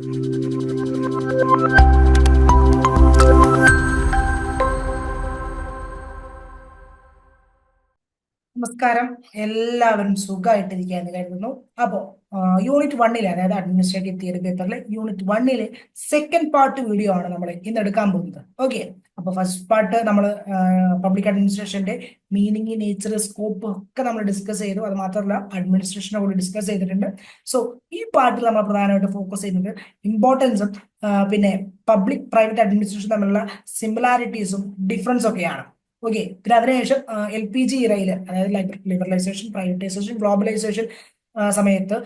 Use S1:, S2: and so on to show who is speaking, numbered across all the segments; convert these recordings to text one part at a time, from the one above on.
S1: Thank you. നമസ്കാരം. എല്ലാവരും സുഖമായിട്ടിരിക്കുകയെന്ന് കരുതുന്നു. അപ്പോൾ യൂണിറ്റ് വണ്ണിലെ അതായത് അഡ്മിനിസ്ട്രേറ്റീവ് തിയറി പേപ്പറിലെ യൂണിറ്റ് വണ്ണിലെ സെക്കൻഡ് പാർട്ട് വീഡിയോ ആണ് നമ്മൾ ഇന്ന് എടുക്കാൻ പോകുന്നത്. ഓക്കെ അപ്പോൾ ഫസ്റ്റ് പാർട്ട് നമ്മൾ പബ്ലിക് അഡ്മിനിസ്ട്രേഷന്റെ മീനിങ് നേച്ചർ സ്കോപ്പ് ഒക്കെ നമ്മൾ ഡിസ്കസ് ചെയ്തു. അത് മാത്രമല്ല അഡ്മിനിസ്ട്രേഷനെ കൂടി ഡിസ്കസ് ചെയ്തിട്ടുണ്ട്. സോ ഈ പാർട്ടിൽ നമ്മൾ പ്രധാനമായിട്ട് ഫോക്കസ് ചെയ്യുന്നത് ഇമ്പോർട്ടൻസും പിന്നെ പബ്ലിക് പ്രൈവറ്റ് അഡ്മിനിസ്ട്രേഷൻ തമ്മിലുള്ള സിമിലാരിറ്റീസും ഡിഫറൻസ് ഒക്കെയാണ്. ഓക്കെ പിന്നെ അതിനുശേഷം എൽ പി ജി ഇറയിൽ അതായത് ലിബറലൈസേഷൻ പ്രൈവറ്റൈസേഷൻ ഗ്ലോബലൈസേഷൻ സമയത്ത്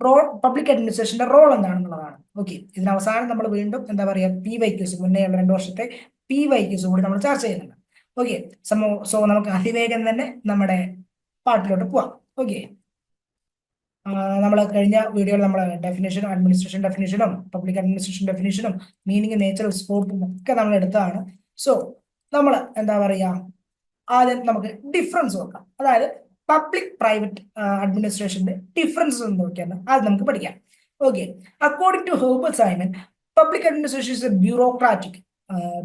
S1: റോൾ പബ്ലിക് അഡ്മിനിസ്ട്രേഷന്റെ റോൾ എന്താണെന്നുള്ളതാണ്. ഓക്കെ ഇതിന് അവസാനം നമ്മൾ വീണ്ടും എന്താ പറയുക പി വൈക്യൂസ് മുന്നേ ഉള്ള രണ്ട് വർഷത്തെ പി വൈക്യൂസ് കൂടി നമ്മൾ ചർച്ച ചെയ്യുന്നുണ്ട്. ഓക്കെ സമോ സോ നമുക്ക് അതിവേഗം തന്നെ നമ്മുടെ പാട്ടിലോട്ട് പോവാം. ഓക്കെ നമ്മൾ കഴിഞ്ഞ വീഡിയോയിൽ നമ്മൾ ഡെഫിനേഷനും അഡ്മിനിസ്ട്രേഷൻ ഡെഫിനേഷനും പബ്ലിക് അഡ്മിനിസ്ട്രേഷൻ ഡെഫിനേഷനും മീനിങ് നേച്ചർ സ്കോപ്പും ഒക്കെ നമ്മൾ എടുത്തതാണ്. സോ നമ്മൾ എന്താ പറയുക ആദ്യം നമുക്ക് ഡിഫറൻസ് നോക്കാം. അതായത് പബ്ലിക് പ്രൈവറ്റ് അഡ്മിനിസ്ട്രേഷന്റെ ഡിഫറൻസ് ഒന്ന് നോക്കിയാണ് അത് നമുക്ക് പഠിക്കാം. Okay according to Herbert Simon public administration is a bureaucratic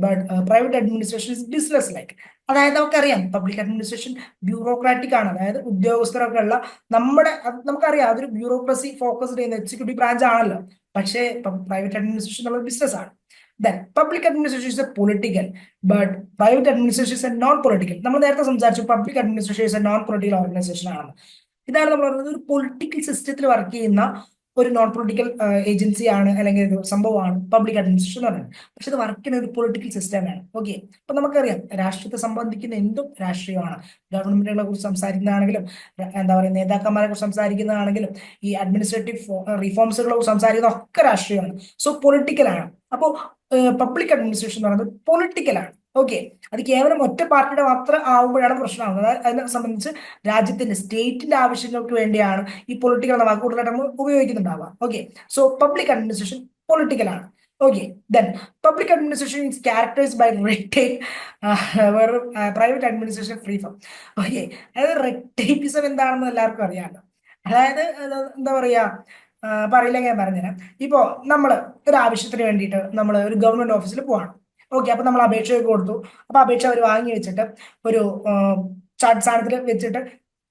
S1: but private administration is business like അതായത് നമുക്കറിയാം പബ്ലിക് അഡ്മിനിസ്ട്രേഷൻ ബ്യൂറോക്രാറ്റിക് ആണ്. അതായത് ഉദ്യോഗസ്ഥരൊക്കെ ഉള്ള നമ്മുടെ നമുക്കറിയാം അതൊരു ബ്യൂറോക്രസി ഫോക്കസ് ചെയ്യുന്ന എക്സിക്യൂട്ടീവ് ബ്രാഞ്ച് ആണല്ലോ. പക്ഷേ പ്രൈവറ്റ് അഡ്മിനിസ്ട്രേഷൻ നമ്മൾ ബിസിനസ് ആണ്. Then public administration is a political but private administration a non political നമ്മൾ നേരത്തെ സംസാരിച്ചു public administration is a non political organisation ആണെന്ന് ഇതാണ് നമ്മൾ പറയുന്നത് ഒരു പൊളിറ്റിക്കൽ സിസ്റ്റത്തിൽ വർക്ക് ചെയ്യുന്ന ഒരു നോൺ പൊളിറ്റിക്കൽ ഏജൻസി ആണ് അല്ലെങ്കിൽ ഒരു സംഭവമാണ് പബ്ലിക് അഡ്മിനിസ്ട്രേഷൻ എന്ന് പറയുന്നത്. പക്ഷെ ഇത് വർക്ക് ചെയ്യുന്ന ഒരു പൊളിറ്റിക്കൽ സിസ്റ്റമാണ് ഓക്കെ അപ്പൊ നമുക്കറിയാം രാഷ്ട്രീയത്തെ സംബന്ധിക്കുന്ന എന്തും രാഷ്ട്രീയമാണ്. ഗവൺമെന്റുകളെ കുറിച്ച് സംസാരിക്കുന്നതാണെങ്കിലും എന്താ പറയുക നേതാക്കന്മാരെ കുറിച്ച് സംസാരിക്കുന്നതാണെങ്കിലും ഈ അഡ്മിനിസ്ട്രേറ്റീവ് റിഫോംസുകളെ കുറിച്ച് സംസാരിക്കുന്ന ഒക്കെ രാഷ്ട്രീയമാണ് സോ പൊളിറ്റിക്കലാണ് അപ്പോൾ പബ്ലിക് അഡ്മിനിസ്ട്രേഷൻ എന്ന് പറയുന്നത് പൊളിറ്റിക്കലാണ് ഓക്കെ അത് കേവലം ഒറ്റ പാർട്ടിയുടെ മാത്രം ആവുമ്പോഴാണ് പ്രശ്നമാകുന്നത് അതിനെ സംബന്ധിച്ച് രാജ്യത്തിന്റെ സ്റ്റേറ്റിന്റെ ആവശ്യങ്ങൾക്ക് വേണ്ടിയാണ് ഈ പൊളിറ്റിക്കൽ എന്ന വാക്ക് കൂടുതലായിട്ട് നമ്മൾ ഉപയോഗിക്കുന്നുണ്ടാവുക. Okay so public administration പൊളിറ്റിക്കലാണ് okay then public administration is characterised by red വെറും private administration free from okay അതായത് റെഡ് എന്താണെന്ന് എല്ലാവർക്കും അറിയാമല്ലോ അതായത് എന്താ പറയാ? പറയില്ലെങ്കിൽ ഞാൻ പറഞ്ഞുതരാം. ഇപ്പോൾ നമ്മൾ ഒരു ആവശ്യത്തിന് വേണ്ടിയിട്ട് നമ്മൾ ഒരു ഗവൺമെന്റ് ഓഫീസിൽ പോവാണ്. ഓക്കെ അപ്പൊ നമ്മൾ അപേക്ഷയൊക്കെ കൊടുത്തു. അപ്പൊ അപേക്ഷ അവർ വാങ്ങി വെച്ചിട്ട് ഒരു ചാർട്ട് സാധനത്തിൽ വെച്ചിട്ട്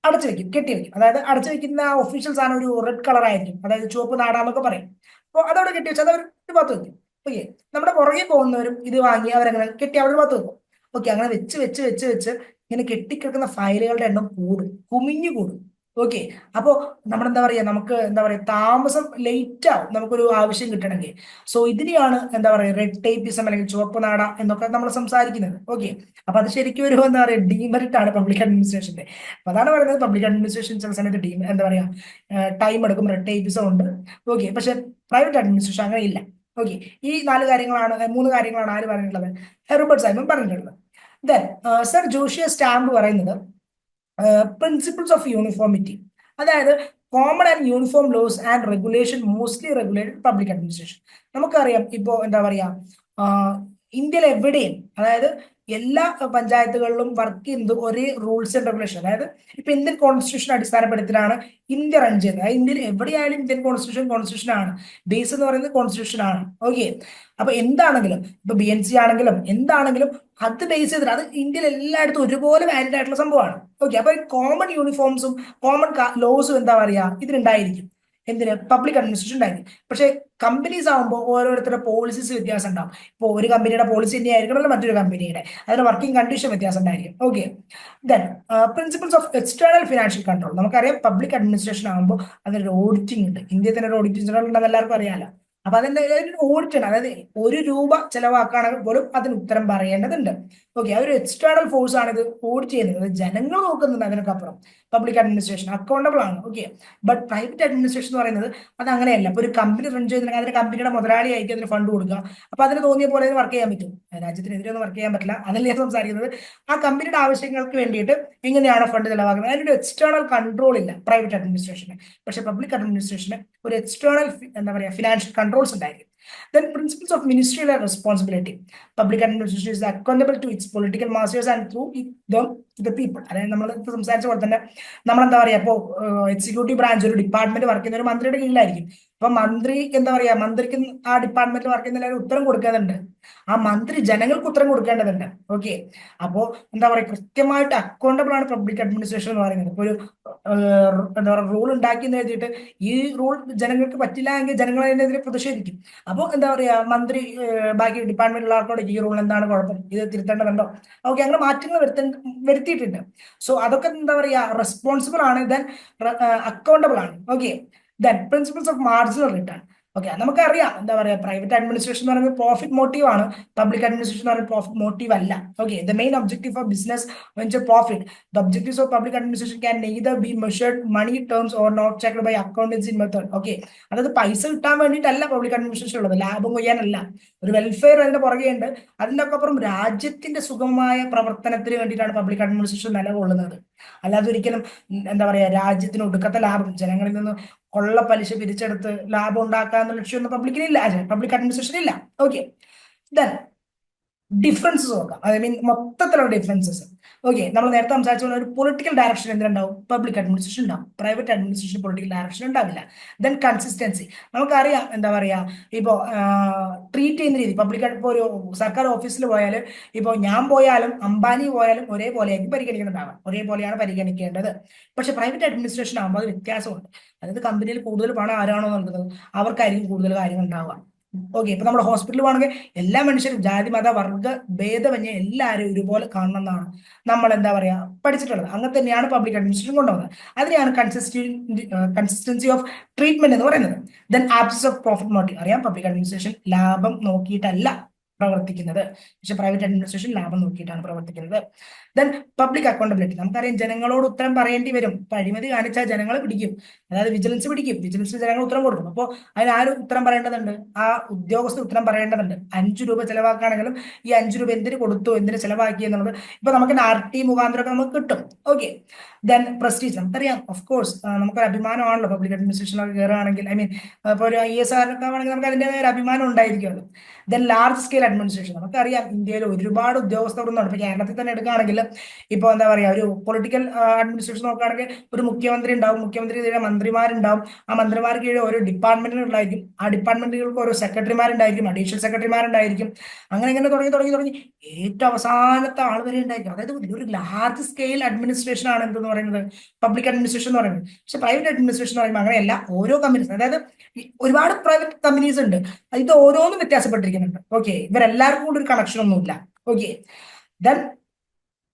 S1: അടച്ചു വെക്കും കെട്ടി വെക്കും. അതായത് അടച്ചു വെക്കുന്ന ഒഫീഷ്യൽ സാധനം ഒരു റെഡ് കളർ ആയിരിക്കും. അതായത് ചുവപ്പ് നാടാന്നൊക്കെ പറയും. അപ്പോൾ അതവിടെ കെട്ടി വെച്ചാൽ അവർ ഒരു പത്ത് വെക്കും. ഓക്കെ നമ്മുടെ പുറകെ പോകുന്നവരും ഇത് വാങ്ങി അവരങ്ങനെ കെട്ടി അവിടെ പത്ത് വെക്കും. ഓക്കെ അങ്ങനെ വെച്ച് വെച്ച് വെച്ച് വെച്ച് ഇങ്ങനെ കെട്ടിക്കിടക്കുന്ന ഫയലുകളുടെ എണ്ണം കൂടും. കുമിഞ്ഞു കൂടും. ഓക്കെ അപ്പോൾ നമ്മളെന്താ പറയാ? നമുക്ക് എന്താ പറയാ? താമസം ലേറ്റ് ആവും. നമുക്കൊരു ആവശ്യം കിട്ടണമെങ്കിൽ. സോ ഇതിനെയാണ് എന്താ പറയാ? റെഡ് ടൈപ്പിസം അല്ലെങ്കിൽ ചുവപ്പ് നാട എന്നൊക്കെ നമ്മൾ സംസാരിക്കുന്നത്. ഓക്കെ അപ്പൊ അത് ശരിക്കും ഒരു എന്താ പറയാ? ഡീമെറിറ്റ് ആണ് പബ്ലിക് അഡ്മിനിസ്ട്രേഷന്റെ അപ്പൊ അതാണ് പറയുന്നത് പബ്ലിക് അഡ്മിനിസ്ട്രേഷൻ ചില സമയത്ത് ഡീ എന്താ പറയാ? ടൈം എടുക്കും റെഡ് ടൈപ്പിസം ഉണ്ട്. ഓക്കെ പക്ഷെ പ്രൈവറ്റ് അഡ്മിനിസ്ട്രേഷൻ അങ്ങനെ ഇല്ല ഓക്കെ ഈ നാല് കാര്യങ്ങളാണ് മൂന്ന് കാര്യങ്ങളാണ് ആര് പറഞ്ഞിട്ടുള്ളത്? ഹെർബർട്ട് സൈമൺ പറഞ്ഞിട്ടുള്ളത്. ദെൻ സർ ജോഷിയ സ്റ്റാമ്പ് പറയുന്നത് പ്രിൻസിപ്പിൾസ് ഓഫ് യൂണിഫോമിറ്റി അതായത് common and uniform laws and regulation mostly regulated public administration നമുക്കറിയാം ഇപ്പോൾ എന്താ പറയാ ഇന്ത്യയിൽ എവിടെയും അതായത് എല്ലാ പഞ്ചായത്തുകളിലും വർക്ക് ചെയ്യുന്നത് ഒരേ റൂൾസ് ആൻഡ് റെഗുലേഷൻ അതായത് ഇപ്പൊ ഇന്ത്യൻ കോൺസ്റ്റിറ്റ്യൂഷൻ അടിസ്ഥാനപ്പെടുത്തിയാണ് ഇന്ത്യ റൺ ചെയ്യുന്നത്. അതായത് ഇന്ത്യയിൽ എവിടെയായാലും ഇന്ത്യൻ കോൺസ്റ്റിറ്റ്യൂഷൻ കോൺസ്റ്റിറ്റ്യൂഷൻ ആണ്. ബേസ് എന്ന് പറയുന്നത് കോൺസ്റ്റിറ്റ്യൂഷൻ ആണ്. ഓക്കെ അപ്പൊ എന്താണെങ്കിലും ഇപ്പൊ ബി എൻ സി ആണെങ്കിലും എന്താണെങ്കിലും അത് ബേസ് ചെയ്തിട്ട് അത് ഇന്ത്യയിൽ എല്ലായിടത്തും ഒരുപോലെ വാലിഡ് ആയിട്ടുള്ള സംഭവമാണ്. ഓക്കെ അപ്പൊ കോമൺ യൂണിഫോംസും കോമൺ ലോസും എന്താ പറയാ? ഇതിനുണ്ടായിരിക്കും എന്തിന്? പബ്ലിക് അഡ്മിനിസ്ട്രേഷൻ ഉണ്ടായിരുന്നു. പക്ഷേ കമ്പനീസ് ആകുമ്പോൾ ഓരോരുത്തരുടെ പോളിസീസ് വ്യത്യാസം ഉണ്ടാവും. ഇപ്പോൾ ഒരു കമ്പനിയുടെ പോളിസി തന്നെ ആയിരിക്കണമല്ലോ മറ്റൊരു കമ്പനിയുടെ അതിന്റെ വർക്കിംഗ് കണ്ടീഷൻ വ്യത്യാസം ഉണ്ടായിരിക്കും. Okay then principles of external financial control നമുക്കറിയാം പബ്ലിക് അഡ്മിനിസ്ട്രേഷൻ ആകുമ്പോൾ അതിനൊരു ഓഡിറ്റിംഗ് ഉണ്ട്. ഇന്ത്യയിൽ തന്നെ ഒരു ഓഡിറ്റിംഗ് ജനറൽ ഉണ്ടെന്ന് എല്ലാവർക്കും അറിയാലോ. അപ്പൊ അതിന്റെ ഓഡിറ്റ് ആണ് അതായത് ഒരു രൂപ ചെലവാക്കുകയാണെങ്കിൽ പോലും അതിന് ഉത്തരം പറയേണ്ടതുണ്ട്. ഓക്കെ ആ ഒരു എക്സ്റ്റേണൽ ഫോഴ്സ് ആണ് ഇത് ഓഡിറ്റ് ചെയ്യുന്നത്. ജനങ്ങൾ നോക്കുന്നുണ്ട് അതിനൊക്കെ പബ്ലിക് അഡ്മിനിസ്ട്രേഷൻ അക്കൗണ്ടബിൾ ആണ്. ഓക്കെ ബട്ട് പ്രൈവറ്റ് അഡ്മിനിസ്ട്രേഷൻ എന്ന് പറയുന്നത് അത് അങ്ങനെയല്ല. ഇപ്പൊ ഒരു കമ്പനി റൺ ചെയ്തിട്ടുണ്ടെങ്കിൽ അതിന്റെ കമ്പനിയുടെ മുതലാളിയായിരിക്കും അതിന് ഫണ്ട് കൊടുക്കുക. അപ്പൊ അതിന് തോന്നിയ പോലെ വർക്ക് ചെയ്യാൻ പറ്റും. രാജ്യത്തിനെതിരെ ഒന്നും വർക്ക് ചെയ്യാൻ പറ്റില്ല. അതല്ലേ സംസാരിക്കുന്നത്. ആ കമ്പനിയുടെ ആവശ്യങ്ങൾക്ക് വേണ്ടിയിട്ട് എങ്ങനെയാണ് ഫണ്ട് ചെലവാക്കുന്നത്. അതിനൊരു എക്സ്റ്റേണൽ കൺട്രോൾ ഇല്ല. പ്രൈവറ്റ് അഡ്മിനിസ്ട്രേഷന് പക്ഷെ പബ്ലിക് അഡ്മിനിസ്ട്രേഷന് ഒരു എക്സ്റ്റേണൽ എന്താ പറയുക ഫിനാൻഷ്യൽ കൺട്രോൾസ് ഉണ്ടായിരിക്കും Then principles of ministerial responsibility. Public administration is accountable to its political masters and through them the people അതായത് നമ്മൾ സംസാരിച്ച പോലെ തന്നെ നമ്മൾ എന്താ പറയാ ഇപ്പോൾ എക്സിക്യൂട്ടീവ് ബ്രാഞ്ച് ഒരു ഡിപ്പാർട്ട്മെന്റ് വർക്ക് ചെയ്യുന്ന ഒരു മന്ത്രിയുടെ കീഴിലായിരിക്കും. അപ്പൊ മന്ത്രി എന്താ പറയാ മന്ത്രിക്ക് ആ ഡിപ്പാർട്ട്മെന്റിൽ വർക്ക് ചെയ്യുന്ന ഉത്തരം കൊടുക്കേണ്ടതുണ്ട്. ആ മന്ത്രി ജനങ്ങൾക്ക് ഉത്തരം കൊടുക്കേണ്ടതുണ്ട്. ഓക്കെ അപ്പോ എന്താ പറയാ കൃത്യമായിട്ട് അക്കൗണ്ടബിൾ ആണ് പബ്ലിക് അഡ്മിനിസ്ട്രേഷൻ എന്ന് പറയുന്നത്. ഇപ്പൊ ഒരു എന്താ പറയുക റൂൾ ഉണ്ടാക്കി എന്ന് എഴുതിയിട്ട് ഈ റൂൾ ജനങ്ങൾക്ക് പറ്റില്ല എങ്കിൽ ജനങ്ങൾ അതിനെതിരെ പ്രതിഷേധിക്കും. അപ്പോൾ എന്താ പറയാ മന്ത്രി ബാക്കി ഡിപ്പാർട്ട്മെന്റിലുള്ള ആൾക്കോട് ഈ റൂൾ എന്താണ് കുഴപ്പം? ഇത് തിരുത്തേണ്ടതുണ്ടോ? ഓക്കെ അങ്ങനെ മാറ്റങ്ങൾ വരുത്ത വരുത്തിയിട്ടുണ്ട്. സോ അതൊക്കെ എന്താ പറയാ? റെസ്പോൺസിബിൾ ആണ് ദെൻ അക്കൗണ്ടബിൾ ആണ്. Okay then principles of marginal return okay നമുക്കറിയാം. എന്താ പറയുക പ്രൈവറ്റ് അഡ്മിനിസ്ട്രേഷൻ എന്ന് പറയുന്നത് പ്രോഫിറ്റ് മോട്ടീവ് ആണ്. പബ്ലിക് അഡ്മിനിസ്ട്രേഷൻ എന്ന് പറയുന്നത് പ്രോഫിറ്റ് മോട്ടീവ് അല്ല. Okay the main objective of business venture profit the objectives of public administration can neither be measured money terms or not checked by accountancy method okay അതായത് പൈസ കിട്ടാൻ വേണ്ടിയിട്ടല്ല public administration ഉള്ളത്. ലാഭം കൊയ്യാനല്ല. ഒരു വെൽഫെയർ അതിന്റെ പുറകെ ഉണ്ട്. അതിന്റെ ഒക്കെ അപ്പുറം രാജ്യത്തിന്റെ സുഗമമായ പ്രവർത്തനത്തിന് വേണ്ടിയിട്ടാണ് പബ്ലിക് അഡ്മിനിസ്ട്രേഷൻ നിലകൊള്ളുന്നത്. അല്ലാതെ ഒരിക്കലും എന്താ പറയാ രാജ്യത്തിന് ഒടുക്കത്തെ ലാഭം ജനങ്ങളിൽ നിന്ന് കൊള്ള പലിശ പിരിച്ചെടുത്ത് ലാഭം ഉണ്ടാക്കാന്നുള്ള ലക്ഷ്യമൊന്നും പബ്ലിക്കിനില്ല പബ്ലിക് അഡ്മിനിസ്ട്രേഷൻ ഇല്ല. ഓക്കെ ദെൻ ഡിഫറൻസസ് നോക്കാം. ഐ മീൻ മൊത്തത്തിലുള്ള ഡിഫറൻസസ് ഓക്കെ നമ്മൾ നേരത്തെ സംസാരിച്ച ഒരു പൊളിറ്റിക്കൽ ഡയറക്ഷൻ എന്തുണ്ടാവും? പബ്ലിക് അഡ്മിനിസ്ട്രേഷൻ ഉണ്ടാവും. പ്രൈവറ്റ് അഡ്മിനിസ്ട്രേഷൻ പൊളിറ്റിക്കൽ ഡയറക്ഷൻ ഉണ്ടാവില്ല. ദെൻ കൺസിസ്റ്റൻസി നമുക്കറിയാം എന്താ പറയാ ഇപ്പോൾ ട്രീറ്റ് ചെയ്യുന്ന രീതി. പബ്ലിക് ഇപ്പോൾ ഒരു സർക്കാർ ഓഫീസിൽ പോയാൽ ഇപ്പോൾ ഞാൻ പോയാലും അംബാനി പോയാലും ഒരേപോലെയായിരിക്കും പരിഗണിക്കുന്നുണ്ടാവാം ഒരേപോലെയാണ് പരിഗണിക്കേണ്ടത്. പക്ഷേ പ്രൈവറ്റ് അഡ്മിനിസ്ട്രേഷൻ ആകുമ്പോൾ അത് വ്യത്യാസമുണ്ട്. അതായത് കമ്പനിയിൽ കൂടുതൽ പണം ആരാണോ നൽകുന്നത്? അവർക്കായിരിക്കും കൂടുതൽ കാര്യങ്ങൾ ഉണ്ടാവുക. ഓക്കെ ഇപ്പൊ നമ്മുടെ ഹോസ്പിറ്റലിൽ പോകണമെങ്കിൽ എല്ലാ മനുഷ്യരും ജാതി മത വർഗ ഭേദമന്യേ എല്ലാവരും ഒരുപോലെ കാണണം എന്നാണ് നമ്മൾ എന്താ പറയാ പഠിച്ചിട്ടുള്ളത്. അങ്ങനെ തന്നെയാണ് പബ്ലിക് അഡ്മിനിസ്ട്രേഷൻ കൊണ്ടുപോകുന്നത്. അതിനെയാണ് കൺസിസ്റ്റൻസി കൺസിസ്റ്റൻസി ഓഫ് ട്രീറ്റ്മെന്റ് എന്ന് പറയുന്നത്. Then absence of profit motive അറിയാം? പബ്ലിക് അഡ്മിനിസ്ട്രേഷൻ ലാഭം നോക്കിയിട്ടല്ല. പ്രവർത്തിക്കുന്നത്. പക്ഷെ പ്രൈവറ്റ് അഡ്മിനിസ്ട്രേഷൻ ലാഭം നോക്കിയിട്ടാണ് പ്രവർത്തിക്കുന്നത്. ദെൻ പബ്ലിക് അക്കൗണ്ടബിലിറ്റി നമുക്കറിയാം ജനങ്ങളോട് ഉത്തരം പറയേണ്ടി വരും. അഴിമതി കാണിച്ചാൽ ജനങ്ങളെ പിടിക്കും. അതായത് വിജിലൻസ് പിടിക്കും. വിജിലൻസ് ജനങ്ങൾ ഉത്തരം കൊടുക്കും. അപ്പോൾ അതിന് ആരും ഉത്തരം പറയേണ്ടതുണ്ട്? ആ ഉദ്യോഗസ്ഥർ ഉത്തരം പറയേണ്ടതുണ്ട്. അഞ്ചു രൂപ ചെലവാക്കുകയാണെങ്കിലും ഈ അഞ്ചു രൂപ എന്തിനു കൊടുത്തു എന്തിനു ചിലവാക്കി എന്നുള്ളത് ഇപ്പൊ നമുക്ക് ആർ ടി മുഖാന്തരമൊക്കെ നമുക്ക് കിട്ടും. ഓക്കെ ദെൻ പ്രസ്റ്റീജ് നമുക്കറിയാം ഓഫ് കോഴ്സ് നമുക്കൊരു അഭിമാനമാണല്ലോ പബ്ലിക് അഡ്മിനിസ്ട്രേഷനിലൊക്കെ കയറുകയാണെങ്കിൽ ഐ മീൻ ഇപ്പോൾ ഒരു ഐ എസ് ആർ ആണെങ്കിൽ നമുക്ക് അതിന്റെതായ ഒരു അഭിമാനം ഉണ്ടായിരിക്കുമല്ലോ. ദെൻ ലാർജ് സ്കെയിൽ അഡ്മിനിസ്ട്രേഷൻ നമുക്കറിയാം ഇന്ത്യയിൽ ഒരുപാട് ഉദ്യോഗസ്ഥർ ഉണ്ട് ഇപ്പൊ കേരളത്തിൽ തന്നെ എടുക്കുകയാണെങ്കിൽ ഇപ്പോൾ എന്താ പറയാ ഒരു പൊളിറ്റിക്കൽ അഡ്മിനിസ്ട്രേഷൻ നോക്കുകയാണെങ്കിൽ ഒരു മുഖ്യമന്ത്രി ഉണ്ടാവും. മുഖ്യമന്ത്രി കീഴിൽ മന്ത്രിമാരുണ്ടാവും. ആ മന്ത്രിമാർക്ക് കീഴിൽ ഓരോ ഡിപ്പാർട്ട്മെന്റുകളുണ്ടായിരിക്കും ആ ഡിപ്പാർട്ട്മെന്റുകൾക്ക് ഓരോ സെക്രട്ടറിമാരുണ്ടായിരിക്കും അഡീഷണൽ സെക്രട്ടറിമാരുണ്ടായിരിക്കും അങ്ങനെ ഇങ്ങനെ തുടങ്ങി തുടങ്ങി തുടങ്ങി. ഏറ്റവും അവസാനത്തെ ആൾ വരെ ഉണ്ടായിരിക്കും. അതായത് ഒരു ലാർജ് സ്കെയിൽ അഡ്മിനിസ്ട്രേഷൻ ആണ് എന്തെന്ന് പറയുന്നത്? പബ്ലിക് അഡ്മിനിസ്ട്രേഷൻ എന്ന് പറയുന്നത്. പക്ഷെ പ്രൈവറ്റ് അഡ്മിനിസ്ട്രേഷൻ എന്ന് പറയുമ്പോൾ അങ്ങനെയല്ല. ഓരോ കമ്പനീസ് അതായത് ഒരുപാട് പ്രൈവറ്റ് കമ്പനീസ് ഉണ്ട്. ഇത് ഓരോന്നും വ്യത്യാസപ്പെട്ടിരിക്കുന്നുണ്ട്. ഓക്കെ ഇവരെല്ലാവർക്കും കൂടി ഒരു കണക്ഷൻ ഒന്നുമില്ല. ഓക്കെ ദെൻ